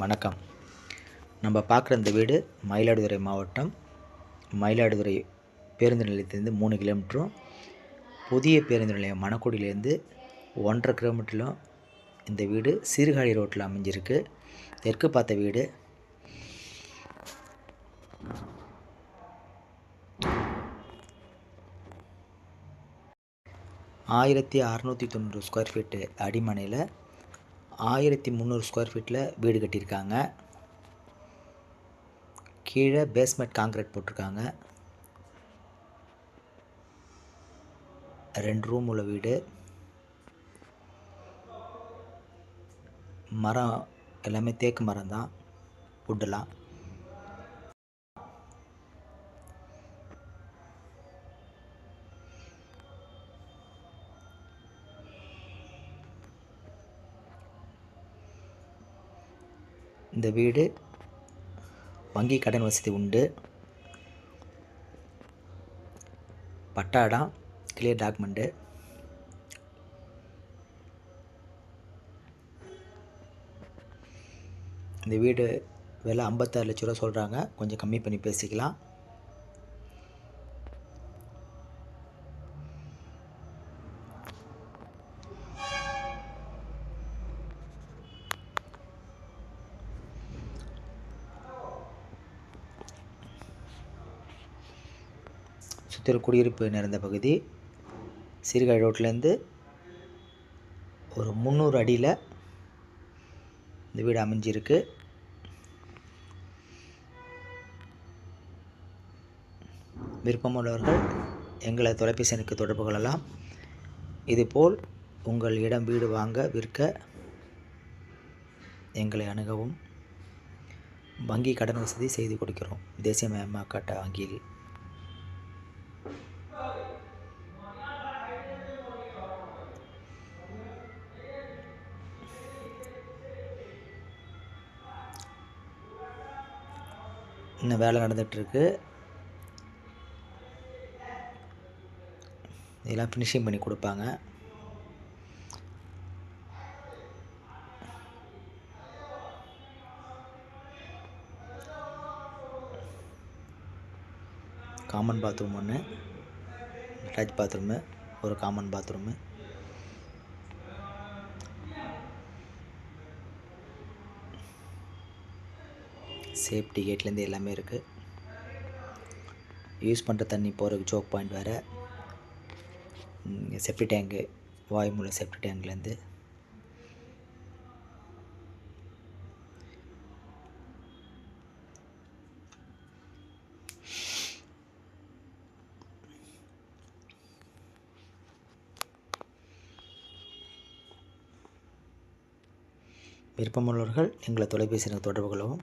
வணக்கம். நம்ம பார்க்குற இந்த வீடு மயிலாடுதுறை மாவட்டம். மயிலாடுதுறை பேருந்து நிலையத்திலேருந்து மூணு கிலோமீட்டரும் புதிய பேருந்து நிலையம் மணக்குடியிலேருந்து ஒன்றரை கிலோமீட்டரிலும் இந்த வீடு சீர்காழி ரோட்டில் அமைஞ்சிருக்கு. தெற்கு பார்த்த வீடு ஆயிரத்தி அறநூற்றி தொண்ணூறு ஸ்கொயர் ஃபீட்டு அடிமனையில் ஆயிரத்தி முந்நூறு ஸ்கொயர் ஃபீட்டில் வீடு கட்டியிருக்காங்க. கீழே பேஸ்மெண்ட் காங்கிரீட் போட்டிருக்காங்க. ரெண்டு ரூம் உள்ள வீடு. மரம் எல்லாமே தேக்கு மரம் தான் வுட்டெல்லாம் இந்த வீடு வங்கி கடன் வசதி உண்டு. பட்டாடம் கிளியர் டாக்குமெண்ட்டு இந்த வீடு விலை ஐம்பத்தாறு லட்ச ரூபா சொல்கிறாங்க கொஞ்சம் கம்மி பண்ணி பேசிக்கலாம். சுற்றில குடியிருப்பு நிறைந்த பகுதி. சீர்காழி ரோட்லேருந்து ஒரு முந்நூறு அடியில் இந்த வீடு அமைஞ்சிருக்கு. விருப்பமுள்ளவர்கள் எங்களை தொலைபேசி எனக்கு தொடர்பு கொள்ளலாம். இதுபோல் உங்கள் இடம் வீடு வாங்க விற்க எங்களை அணுகவும் வங்கி கடன் வசதி செய்து கொடுக்கிறோம். தேசியமயமாக்கப்பட்ட வங்கியில் இன்னும் வேலை நடந்துகிட்ருக்கு இதெல்லாம் ஃபினிஷிங் பண்ணி கொடுப்பாங்க காமன் பாத்ரூம் ஒன்று அட்டாச் பாத்ரூமு ஒரு காமன் பாத்ரூமு சேஃப்டி கேட்லேருந்து எல்லாமே இருக்குது யூஸ் பண்ணுற தண்ணி போகிறதுக்கு ஜோக் பாயிண்ட் வேறு. செப்டி டேங்கு வாயுமூல செப்டி டேங்க்லேருந்து விருப்பமுள்ளவர்கள் எங்களை தொலைபேசியில் தொடர்பு கொள்ளவும்.